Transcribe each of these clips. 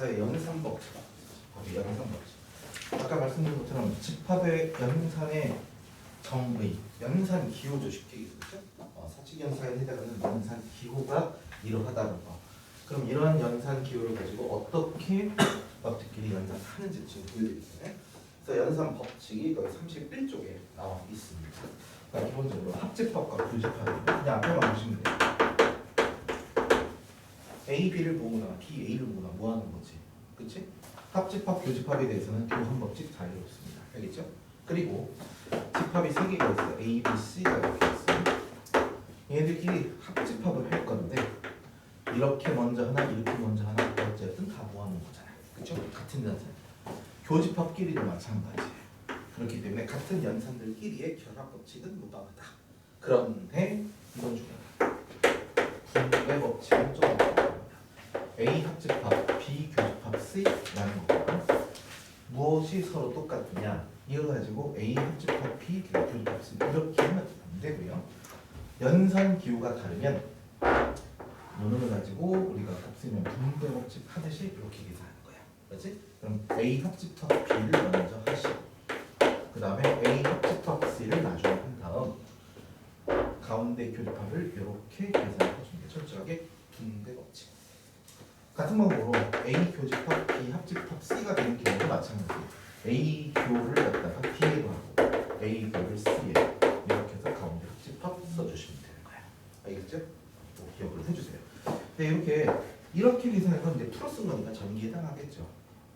집합사의 연산법칙. 집합의 연산법칙. 아까 말씀드린 것처럼 집합의 연산의 정의, 연산 기호죠 쉽게 얘기했죠. 어, 사칙 연산에 해당하는 연산 기호가 이러하다는 거. 그럼 이러한 연산 기호를 가지고 어떻게 집합들끼리 연산하는지 지금 보여드릴게요. 그래서 연산 법칙이 거기 31쪽에 나와 있습니다. 그러니까 기본적으로 합집합과 불집합이에요. 그냥 앞에만 보시면 돼요. A, B를 모으나 B, A를 모으나 뭐 하는 거지? 그치? 합집합, 교집합에 대해서는 교환 법칙 자유롭습니다. 알겠죠? 그리고 집합이 세 개가 있어. A, B, C가 이렇게 있어. 얘네들끼리 합집합을 할 건데 이렇게 먼저 하나, 이렇게 먼저 하나 어쨌든 다 모아놓은 거잖아요. 그쵸? 같은 연산. 교집합끼리도 마찬가지예요. 그렇기 때문에 같은 연산들끼리의 결합 법칙은 무방하다. 그런데 이건 중요하다. 분배 법칙은 좀. A 합집합, B 교집합 C라는 거가 무엇이 서로 똑같느냐 이걸 가지고 A 합집합, B 교집합 C 이렇게 하면 안 되고요. 연산 기호가 다르면 요놈을 가지고 우리가 곱셈면 분배 법칙 하듯이 이렇게 계산하는 거야. 그렇지? 그럼 A 합집합 B를 먼저 하시고 그 다음에 A 합집합 C를 나중에 한 다음 가운데 교집합을 이렇게 계산해 주는 게 철저하게 분배 법칙. 같은 방법으로 A 교집합 B 합집합 C가 되는 경우도 마찬가지예요. A 교를 갖다가 B에 하고 A 교를 C에 이렇게 해서 가운데 합집합 써주시면 되는 거야. 알겠죠? 또 기억을 해주세요. 네, 이렇게 이렇게 계산해서 이제 풀어 쓴 거니까 전기에 해당하겠죠.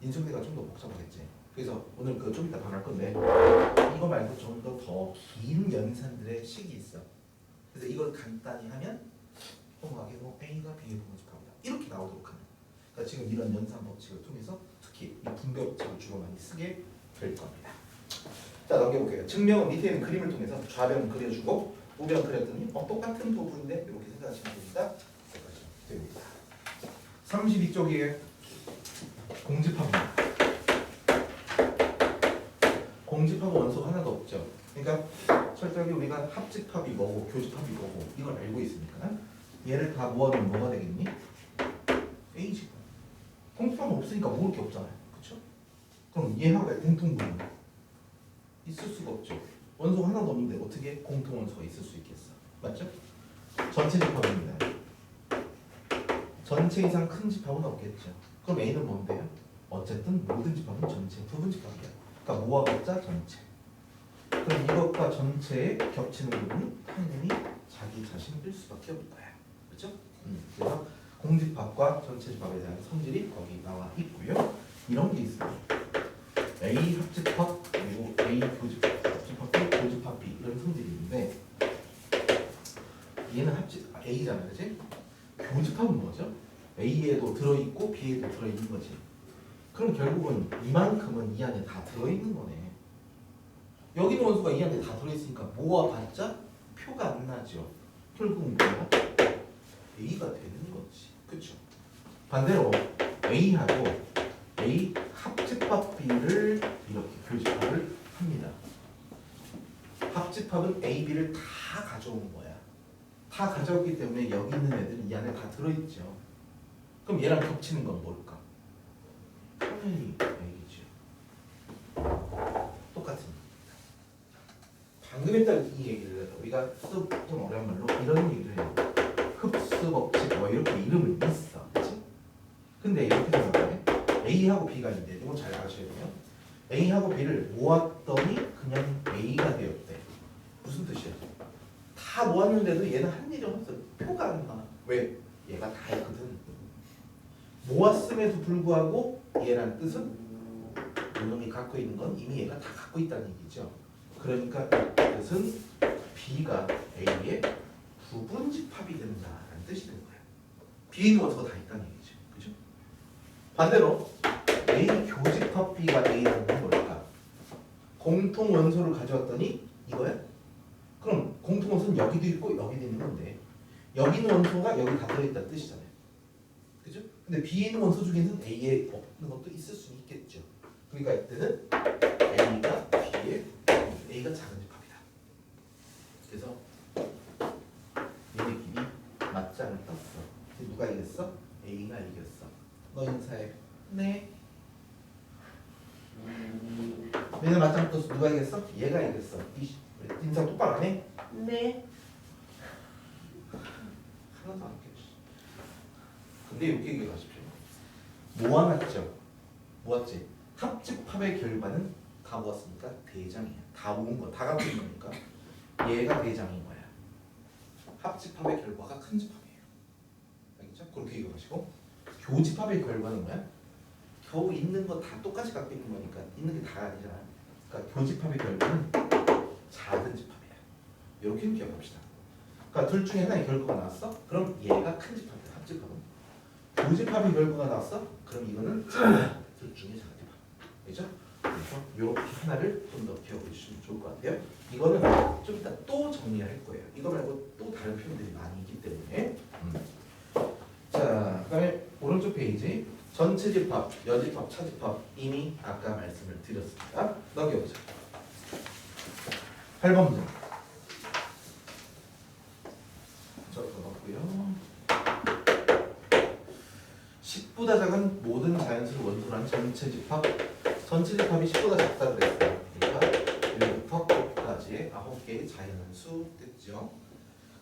인수분해가 좀 더 복잡하겠지. 그래서 오늘 그 좀 이따 반할 건데 이거 말고 좀 더 더 긴 연산들의 식이 있어. 그래서 이걸 간단히 하면 통하게 뭐 A가 B의 부분집합이다 이렇게 나오도록 하는. 그러니까 지금 이런 연산 법칙을 통해서 특히 이 분배 법칙을 주로 많이 쓰게 될 겁니다. 자 넘겨볼게요. 증명은 밑에 있는 그림을 통해서 좌변 그려주고 우변 그렸더니 어, 똑같은 부분인데 이렇게 생각하시면 됩니다. 됩니다. 32쪽이에요. 공집합입니다. 공집합은 원소 하나도 없죠. 그러니까 철저하게 우리가 합집합이 뭐고 교집합이 뭐고 이걸 알고 있으니까 얘를 다 모아두면 뭐가 되겠니? A지. 공집합 없으니까 모을 게 없잖아요. 그렇죠? 그럼 얘하고 공통분모 있을 수가 없죠. 원소 하나도 없는데 어떻게 공통 원소가 있을 수 있겠어? 맞죠? 전체 집합입니다. 전체 이상 큰 집합은 없겠죠. 그럼 A는 뭔데요? 어쨌든 모든 집합은 전체 부분 집합이야. 그러니까 모아봤자 전체. 그럼 이것과 전체에 겹치는 부분은 당연히 자기 자신일 수밖에 없는 거야. 그렇죠? 음, 그래서 공집합과 전체 집합에 대한 성질이 거기 나와 있고요. 이런 게 있어요. A 합집합 그리고 A 교집합, 합집합 B, 교집합 B 이런 성질이 있는데 얘는 합집 아, A잖아, 그렇지? 교집합은 뭐죠? A에도 들어있고 B에도 들어있는 거지. 그럼 결국은 이만큼은 이 안에 다 들어있는 거네. 여기 있는 원소가 이 안에 다 들어있으니까 모아봤자 표가 안 나죠. 결국은 뭐야? A가 되는 거지. 그쵸? 반대로 A하고 A 합집합 B를 이렇게 교집합을 합니다. 합집합은 A, B를 다 가져온 거야. 다 가져왔기 때문에 여기 있는 애들은 이 안에 다 들어있죠. 그럼 얘랑 겹치는 건 뭘까? 당연히 A죠. 똑같은. 방금 했던 이 얘기를 우리가 좀 어려운 말로 이런 얘기를 해요. 흡수 법칙 뭐 이렇게 이름을 있어, 그렇지? 근데 이렇게 생각해. A하고 B가 있는데 이거 잘 아셔야 돼요. A하고 B를 모았더니 그냥 A가 되었대. 무슨 뜻이야? 다 모았는데도 얘는 한 일이 없어. 표가 안 나. 왜? 얘가 다 했거든. 모았음에도 불구하고 얘란 뜻은 이놈이 갖고 있는 건 이미 얘가 다 갖고 있다는 얘기죠. 그러니까 이 뜻은 B가 A의 부분 집합이 된다라는 뜻이 되는. B에 있는 원소가 다 있다는 얘기죠. 그죠? 반대로 A 교집합 B가 A라는 건 뭘까? 공통 원소를 가져왔더니 이거야? 그럼 공통 원소는 여기도 있고 여기도 있는 건데 여기 있는 원소가 여기 다 들어있다는 뜻이잖아요. 그죠? 근데 B에 있는 원소 중에는 A에 없는 것도 있을 수 있겠죠. 그러니까 이때는 A가 B에 A가 작은 집합이다. 그래서 얘네끼리 떴어. 근데 누가 이겼어? A가 이겼어. 너 인사해. 네. 얘네 맞짱 또 누가 이겼어? 얘가 이겼어. 이 인상 똑바로 안 해? 네. 하나도 안 깨졌어. 근데 웃기게 가십시오. 모아놨죠? 모았지? 합집합의 결과는 다 모았으니까 대장이야. 다 모은 거, 다 갖고 있는 거니까 얘가 대장인 거야. 합집합의 결과가 큰 집합이에요. 알겠죠? 그렇게 이해하시고 교집합의 결과는 뭐야? 겨우 있는 거 다 똑같이 갖고 있는 거니까 있는 게 다 아니잖아. 그러니까 교집합의 결과는 작은 집합이야. 이렇게 기억합시다. 그러니까 둘 중에 하나의 결과가 나왔어? 그럼 얘가 큰 집합이야. 합집합은. 교집합의 결과가 나왔어? 그럼 이거는 둘 중에 작은 집합. 그죠? 그래서 이렇게 하나를 좀 더 기억해 주시면 좋을 것 같아요. 이거는 좀 이따 또 정리할 거예요. 이거 말고 또 다른 표현들이 많이 있기 때문에. 음. 자, 그 다음에 오른쪽 페이지 전체 집합, 여집합, 차집합 이미 아까 말씀을 드렸습니다. 넘겨보자. 8번 문제. 저거 넣고요. 10보다 작은 모든 자연수를 원소로 한 전체 집합 전체 집합이 10보다 작다 그랬어요. 그러니까 1부터 9까지의 9개의 자연수 됐죠.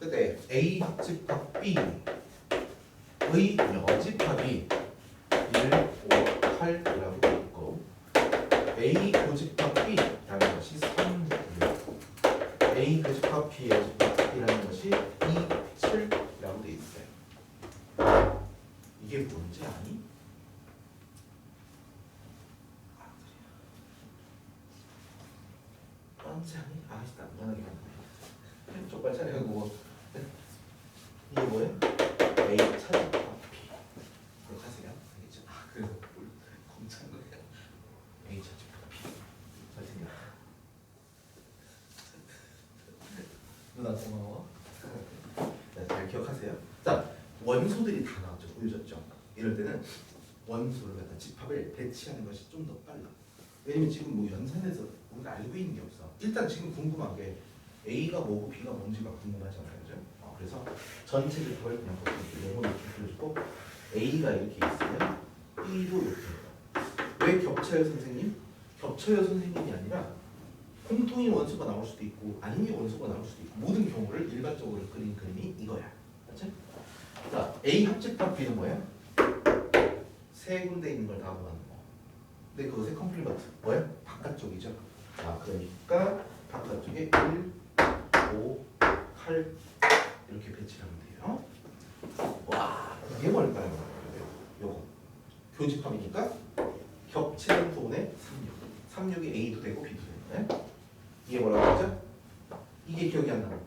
그때 A 합집합 B의 여집합이 1, 5, 8이라고 되어 있고 A 고집합 B라는 것이 3, 6 A 고집합 B 여집합 B라는 것이 2, 7이라고 되어 있어요. 이게 뭔지 아니? 아, 그래요. 뭔지 아니? 아씨 난감하게 만드네. 족발 차려고 뭐. 이게 뭐예요? A 차집합 B. 그렇게 하세요. 알겠죠? 아 그래서 뭘 공차는 거예요. A 차집합 B. 잘생겼다. 누나 고마워. 자, 잘 기억하세요. 자, 원소들이 다 나왔죠. 보여줬죠. 이럴 때는 원소를 갖다 집합을 배치하는 것이 좀 더 빨라. 왜냐면 지금 뭐 연산에서 우리가 알고 있는 게 없어. 일단 지금 궁금한 게 A가 뭐고 B가 뭔지가 궁금하잖아요. 그죠? 어, 그래서 전체 집합을 그냥 이렇게 네모 이렇게 그려주고 A가 이렇게 있으면 B도 이렇게. 왜 겹쳐요 선생님? 겹쳐요 선생님이 아니라 공통의 원소가 나올 수도 있고 아니면 원소가 나올 수도 있고 모든 경우를 일반적으로 그린 그림이 이거야. 맞지? 자, A 합집합 B는 뭐야? 세 군데 있는 걸다 모아놓은 거. 근데 그것의 컴플리먼트 뭐야? 바깥쪽이죠. 자, 그러니까 바깥쪽에 1, 5, 8 이렇게 배치하면 돼요. 와, 이게 뭘까요? 요거 교집합이니까 겹치는 부분에 36. 36이 A도 되고 B도 되는 거예요. 이게 뭐라고 하죠? 이게 기억이 안 나요.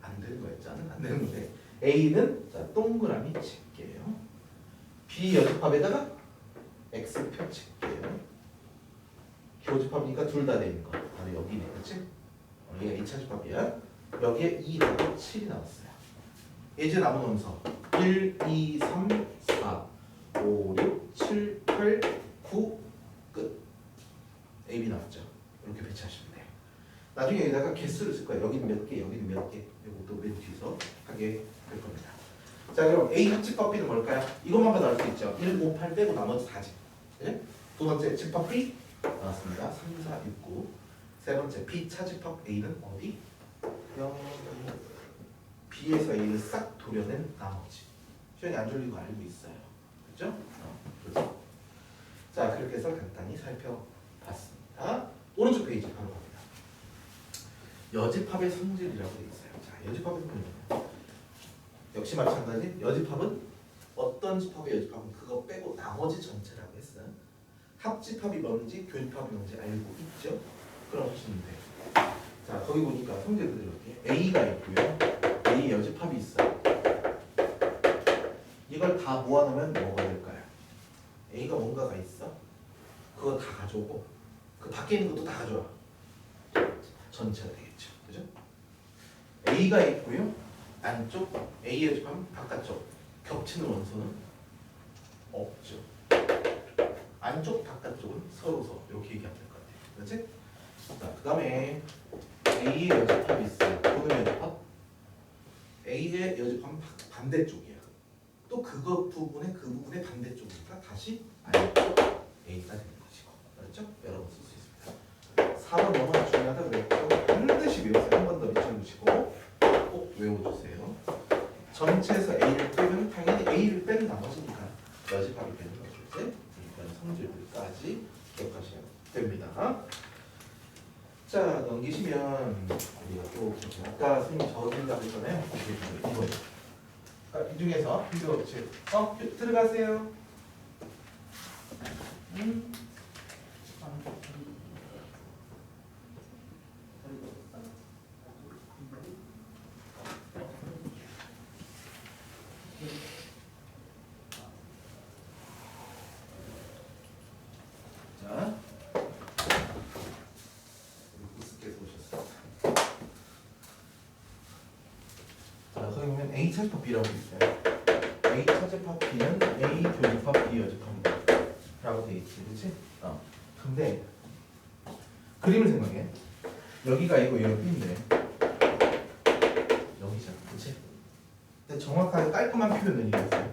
안 되는 거였잖아. 안 되는 건데 A는 자 동그라미 칠게요. B 여집합에다가 X표 칠게요. 교집합이니까 둘 다 되는 거. 바로 여기네, 그렇지? 어, 얘가 2차 집합이야. 여기에 2하고 7이 나왔어요. 예제 남은 원서 1, 2, 3, 4, 5, 6, 7, 8, 9 끝. A, B 나왔죠. 이렇게 배치하시면 돼요. 나중에 여기다가 개수를 쓸 거예요. 여기는 몇 개, 여기는 몇 개. 이것도 맨 뒤에서 하게 될 겁니다. 자 그럼 A 합집합 B는 뭘까요? 이것만 봐도 알 수 있죠. 1, 5, 8 빼고 나머지 다지. 예? 두 번째 집합 B 나왔습니다. 3, 4, 6, 9. 세 번째 B 차집합 A는 어디? 여기. B에서 A를 싹 도려낸 나머지. 시간이 안 졸리고 알고 있어요. 그렇죠? 어, 그렇죠. 자 그렇게 해서 간단히 살펴봤습니다. 오른쪽 페이지 바로 갑니다. 여집합의 성질이라고 되어 있어요. 자 여집합의 성질은 역시 마찬가지 여집합은 어떤 집합의 여집합은 그거 빼고 나머지 전체라고 했어요. 합집합이 뭔지 교집합이 뭔지 알고 있죠? 그럼 하시면 돼요. 자 거기 보니까 성질을 이렇게 A가 있고요. A 여집합이 있어요. 이걸 다 모아놓으면 뭐가 될까요? A가 뭔가가 있어. 그거 다 가져오고 그 밖에 있는 것도 다 가져와. 전체가 되겠죠. 그죠? A가 있고요. 안쪽 A의 집합 바깥쪽 겹치는 원소는 없죠. 안쪽 바깥쪽은 서로서 이렇게 얘기하면 될 것 같아요. 그렇지? 자, 그 다음에 A의 여집합이 있어요. 오늘 여집합 A의 여집합은 바- 반대쪽이야. 또 그거 부분의 그 부분의 반대쪽이니까 다시 안쪽 뺀 나머지니까 여집합이 되는 거죠. 이제 이런 성질들까지 기억하셔야 됩니다. 자 넘기시면 우리가 또 아까 선생님 적은다고 했잖아요. 이거 아, 이 중에서 이거 제- 어 들어가세요. 음. 자, 우리 구스께서 오셨습니다. 자, 거기 보면 A 차집합 B라고 돼 있어요. A 차집합 B는 A 교집합 B 여집합이다. 라고 돼 있지, 그렇지? 어. 근데 그림을 생각해. 여기가 이거 여기인데 여기잖아, 그렇지? 근데 정확하게 깔끔한 표현은 이거였어요.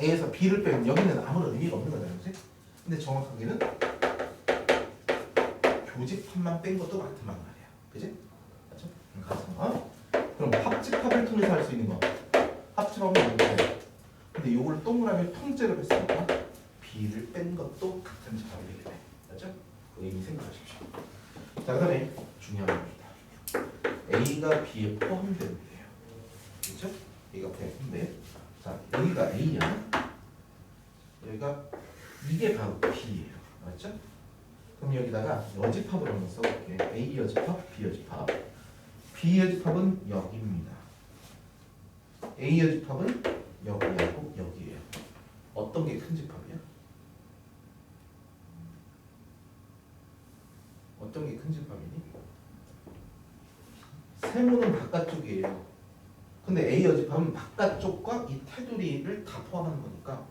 A에서 B를 빼면 여기는 아무런 의미가 없는 거잖아, 그렇지? 근데 정확하게는 교집합만 뺀 것도 같은 말 말이야. 그지? 맞죠? 가서 그럼 합집합을 통해서 할 수 있는 거 합집합은 뭔데? 근데 요걸 동그라미 통째로 했으니까 B를 뺀 것도 같은 집합이 되겠네. 맞죠? 그 의미 생각하십시오. 자, 그 다음에 중요한 겁니다. A가 B에 포함되는데요. 그렇죠? A가 포함돼. 자, 여기가 A야. 여기가 이게 바로 B예요. 맞죠? 그럼 여기다가 여집합을 한번 써볼게. A 여집합, B 여집합. B 여집합은 여기입니다. A 여집합은 여기하고 여기예요. 어떤 게 큰 집합이야? 어떤 게 큰 집합이니? 세모는 바깥쪽이에요. 근데 A 여집합은 바깥쪽과 이 테두리를 다 포함하는 거니까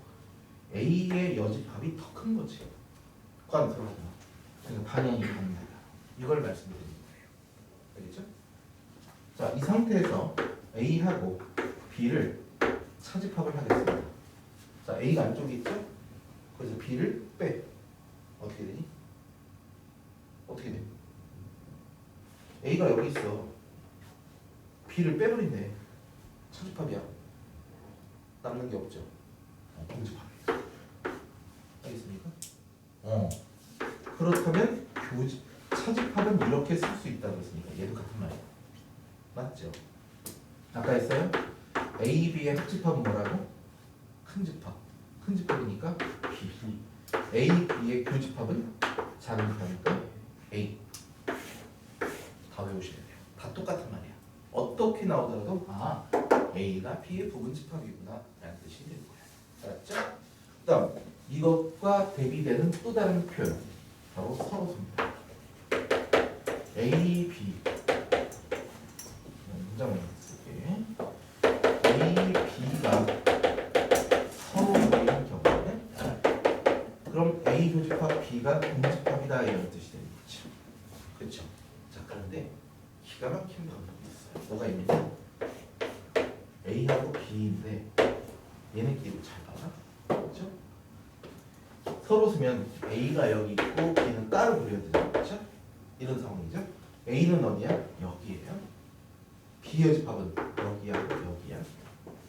A의 여집합이 더 큰 거지. 관 들어가잖아. 그러니까 반영이 가능하다. 이걸 말씀드리는 거예요. 알겠죠? 자, 이 상태에서 A하고 B를 차집합을 하겠습니다. 자, A가 안쪽에 있죠? 그래서 B를 빼. 어떻게 되니? 어떻게 돼? A가 여기 있어. B를 빼버린대. 차집합이야. 남는 게 없죠. 어, 공집합. 알겠습니까? 어. 그렇다면 교집 차집합은 이렇게 쓸 수 있다고 했으니까 얘도 같은 말이야. 맞죠? 아까 했어요? A, B의 합집합은 뭐라고? 큰 집합. 큰 집합이니까 B. A, B의 교집합은 작은 집합이니까 A. 다 외우셔야 돼요. 다 똑같은 말이야. 어떻게 나오더라도 아 A가 B의 부분 집합이구나 라는 뜻이 되는 거야. 알았죠? 그 다음 이것과 대비되는 또 다른 표현 바로 서로소입니다. A, B 문장 교집합 B가 공집합이다 이런 뜻이 되는 거죠. 그렇죠? 자 그런데 기가 막힌 방법이 있어요. 뭐가 있냐면 A하고 B인데 얘네끼리 잘 봐라. 그렇죠? 서로 쓰면 A가 여기 있고 B는 따로 그려야 되죠. 그렇죠? 이런 상황이죠. A는 어디야? 여기에요. B 여집합은 여기하고 여기야.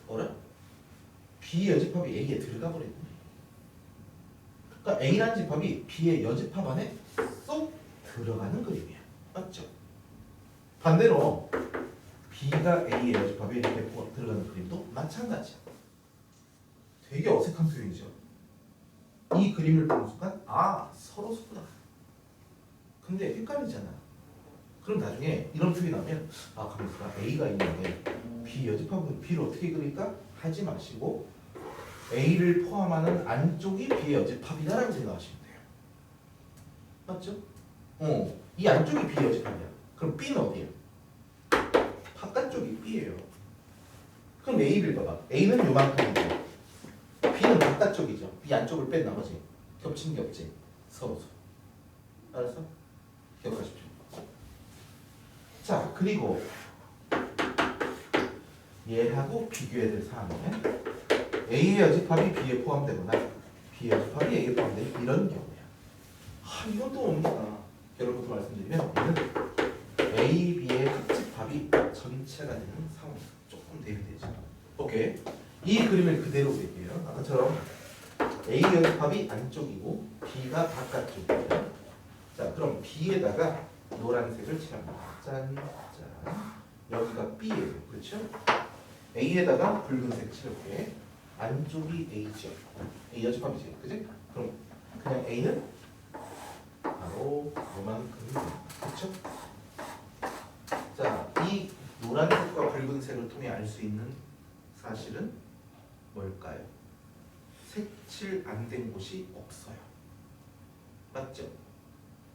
뭐라? B 여집합이 A에 들어가 버렸네. 그러니까 A라는 집합이 B의 여집합 안에 쏙 들어가는 그림이야. 맞죠? 반대로 B가 A의 여집합에 이렇게 뭐 들어가는 그림도 마찬가지야. 되게 어색한 표현이죠. 이 그림을 보는 순간 아 서로 수구나. 근데 헷갈리잖아. 그럼 나중에 이런 표현이 나오면 아 가만있어 A가 있는데 B 여집합은 B를 어떻게 그릴까 하지 마시고 A를 포함하는 안쪽이 B의 여집합이다라고 생각하시면 돼요. 맞죠? 어, 이 안쪽이 B 여집합이야. 그럼 B는 어디야? 바깥쪽이 B예요. 그럼 A를 봐봐. A는 요만큼이고 B는 바깥쪽이죠. B 안쪽을 뺀 나머지 겹친 게 없지. 서로 서로. 알았어? 기억하십시오. 자 그리고 얘하고 비교해야 될 사항은 A의 여집합이 B에 포함되거나 B의 여집합이 A에 포함되는 이런 경우야. 아 이건 또 뭡니까? 결론부터 말씀드리면 얘는 A, B의 합집합이 전체가 되는 상황 조금 대비되죠. 오케이. 이 그림을 그대로 그릴게요. 아까처럼 A 연습합이 안쪽이고 B가 바깥쪽이에요. 자, 그럼 B에다가 노란색을 칠합니다. 짠, 짠. 여기가 B예요. 그렇죠? A에다가 붉은색 칠할게. 안쪽이 A죠. A 연습합이지. 그지? 그럼 그냥 A는 바로 요만큼 그렇죠? 자, 이 노란색과 붉은색을 통해 알 수 있는 사실은 뭘까요? 색칠 안 된 곳이 없어요. 맞죠?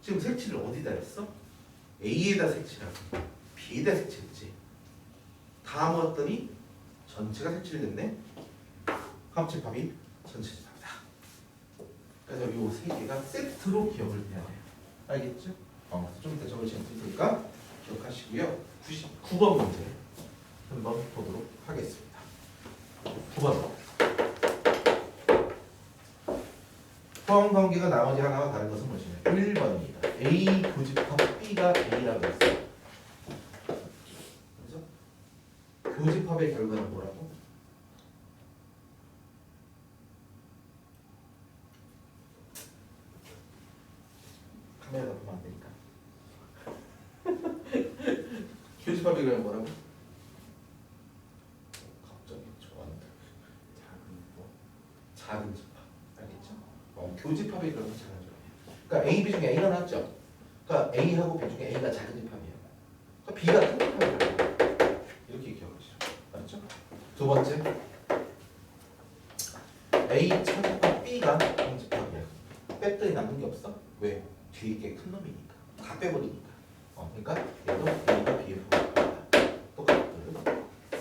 지금 색칠을 어디다 했어? A에다 색칠하고 B에다 색칠했지. 다 모았더니 전체가 색칠됐네. 합집합이 전체집합이다. 그래서 이 세 개가 세트로 기억을 해야 돼요. 알겠죠? 어, 좀 이따 적으시면 될 테니까 기억하시고요. 99번 문제 한번 보도록 하겠습니다. 9번 포함 관계가 나머지 하나와 다른 것은 무엇이냐? 1번입니다. A 교집합 B가 A라고 했어요. 그래서 교집합의 결과는 뭐라고? 78이라는 뭐라고? 갑자기 저한테 작은 거 작은 집합 알겠죠? 어, 교집합이라고 작은 집합 그러니까 A, B 중에 A가 나왔죠? 그러니까 A하고 B 중에 A가 작은 집합이에요 그러니까 B가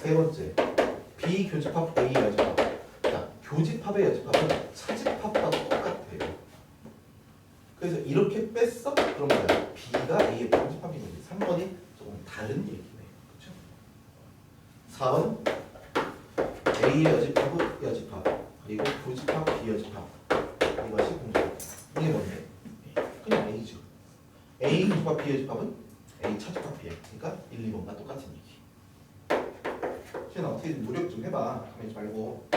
세 번째, B 교집합 A 여집합. 자, 교집합의 여집합은 차집합과 똑같아요. 그래서 이렇게 뺐어? 그럼 뭐야? B가 A의 거지. 3번이 조금 다른 얘기네요. 그렇죠? 4번 A의 여집합 그리고 교집합 비여집합 이것이 공집합 이게 뭔데? 그냥 A죠. A 교집합 비여집합은 A 차집합 비야. 그러니까 1, 2번과 똑같은 얘기. 시연아 어떻게 노력 좀 해봐. 가만히 말고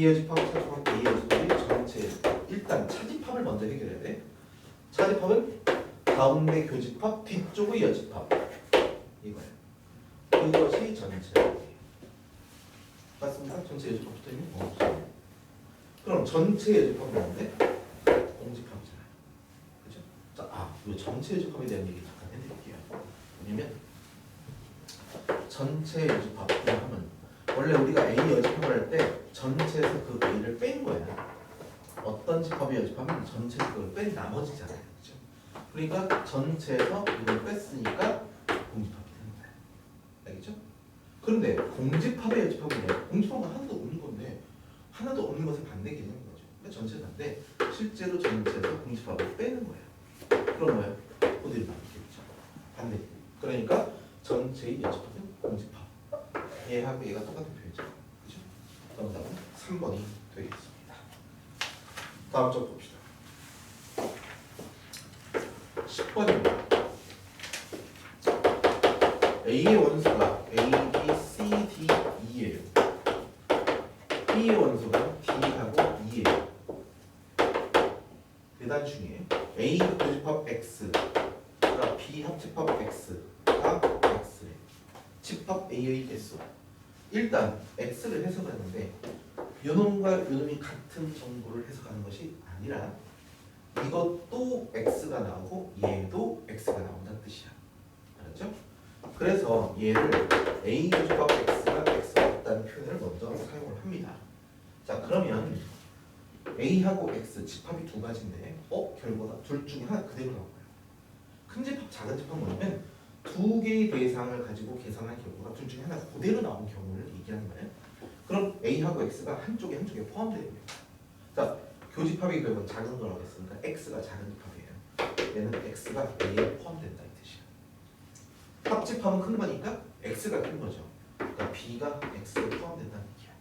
비여집합, 차집합, A 여집합이 전체 일단 차집합을 먼저 해결해야 돼. 차집합은 가운데 교집합, 뒤쪽의 여집합 이거예요. 그것이 전체. 맞습니까? 전체 여집합 붙어 있는 거 없어요. 그럼 전체 여집합은 뭔데? 공집합이잖아요. 그죠? 자, 아, 이 전체 여집합에 대한 얘기 잠깐 해드릴게요. 왜냐면 전체 여집합 하면 원래 우리가 A 여집합을 할 때 전체에서 그 A를 뺀 거야. 어떤 집합의 여집합은 전체에서 그걸 뺀 나머지잖아요. 그죠? 그러니까 전체에서 이걸 뺐으니까 공집합이 되는 거야. 알겠죠? 그런데 공집합의 여집합은 뭐야? 공집합은 하나도 없는 건데 하나도 없는 것의 반대 개념인 거죠. 그러니까 전체 반대 실제로 전체에서 공집합을 빼는 거예요. 그럼 뭐야? 어디를 바뀌겠죠? 반대. 그러니까 전체의 공집합. 얘하고 얘가 똑같은 표현이죠. 그죠? 그럼 답은 3번이 되겠습니다. 다음 쪽 봅시다. 10번입니다. A의 원수가 A, B, C, D, E예요. B의 원수가 D하고 E예요. 대단 중에 A 교집합 X가 B 합집합 X가 X래. 집합 A의 개수. 일단 X를 해석하는데 요놈과 요놈이 같은 정보를 해석하는 것이 아니라 이것도 X가 나오고 얘도 X가 나온다는 뜻이야. 알았죠? 그래서 얘를 A 교집합 X가 X가 같다는 표현을 먼저 사용을 합니다. 자 그러면 A하고 X 집합이 두 가지인데 어? 결과가 둘 중에 하나 그대로 나온 거예요. 큰 집합, 작은 집합 뭐냐면 두 개의 대상을 가지고 계산한 결과가 둘 중에 하나 그대로 나온 경우를 얘기하는 거예요. 그럼 A하고 X가 한쪽에 한쪽에 포함되는 거예요. 자, 교집합의 결과는 작은 거라고 했으니까 X가 작은 집합이에요. 얘는 X가 A에 포함된다 이 뜻이야. 합집합은 큰 거니까 X가 큰 거죠. 그러니까 B가 X에 포함된다는 얘기야.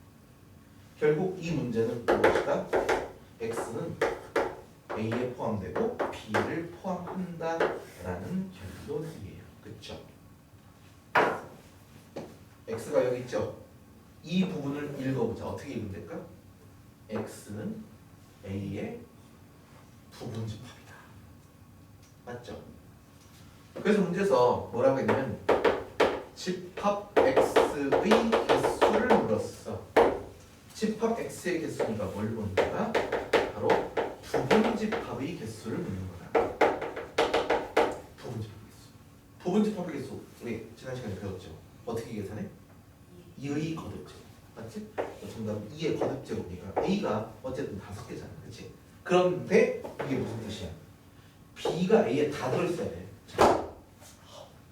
결국 이 문제는 무엇이다? X는 A에 포함되고 B를 포함한다라는 결론이에 요. 그렇죠? X가 여기 있죠? 이 부분을 읽어보자. 어떻게 읽으면 될까? x는 a의 부분집합이다. 맞죠? 그래서 문제에서 뭐라고 했냐면 집합 x의 개수를 물었어. 집합 x의 개수니까 뭘 묻는 거야? 바로 부분집합의 개수를 묻는 거야. 부분집합 개수. 부분집합의 개수 우리 지난 시간에 배웠죠. 어떻게 계산해? 2의 거듭제곱. 맞지? 정답은 2의 거듭제곱이니까 A가 어쨌든 다섯 개잖아. 그치? 그런데 이게 무슨 뜻이야? B가 A에 다 들어있어야 돼. 자,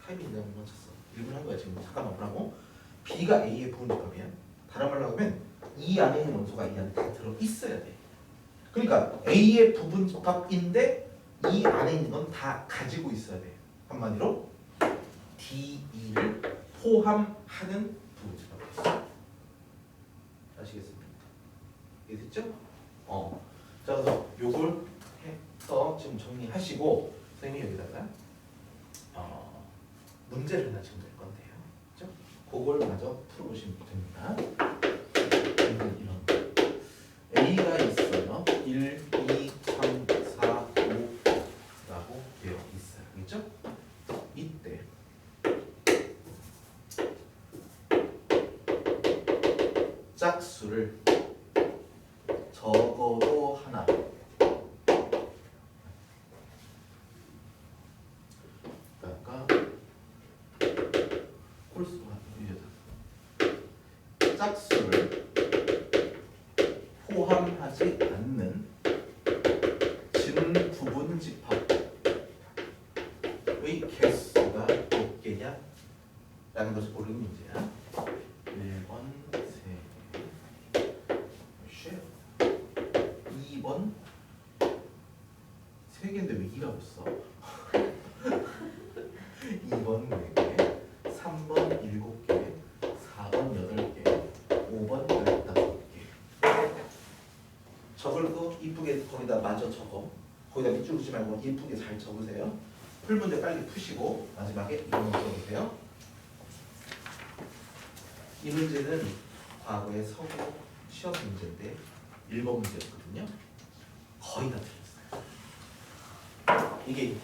타이밍 내가 못 맞췄어. 1분 한 거야 지금. 잠깐만 보라고. B가 A의 부분집합이야. 다른 말로 하면 이 안에 있는 원소가 이 안에 다 들어있어야 돼. 그러니까 A의 부분집합인데 이 안에 있는 건 다 가지고 있어야 돼. 한마디로 D2를 포함하는 부분집합이었어. 아시겠습니까? 이해됐죠? 어. 자, 그래서 요걸 해서 지금 정리하시고 선생님이 여기다가 어, 문제를 하나 지금 낼 건데요. 그죠? 그걸 마저 풀어보시면 됩니다. 이런 이런 거. A가 있어요. 1, 2, 3, 4, 5라고 되어 있어요. 그렇죠? 이때 짝 수를 적어도 하나. 짝수를 포함하지 않는 진 부분 집합의 개수가 몇 개냐? 라는 것을 모르는 문제야. 1번 세 개. 2번 세 개인데 왜 2라고 써? 2번 4개, 3번 7개, 4번 8개, 5번 15개. 적을 거 이쁘게 거기다 마저 적어. 거기다 밑줄 긋지 말고 이쁘게 잘 적으세요. 풀 문제 빨리 푸시고 마지막에 이런 거 써보세요. 이 문제는 과거의 서구 시험 문제인데 1번 문제였거든요. 거의 다 틀렸어요. 이게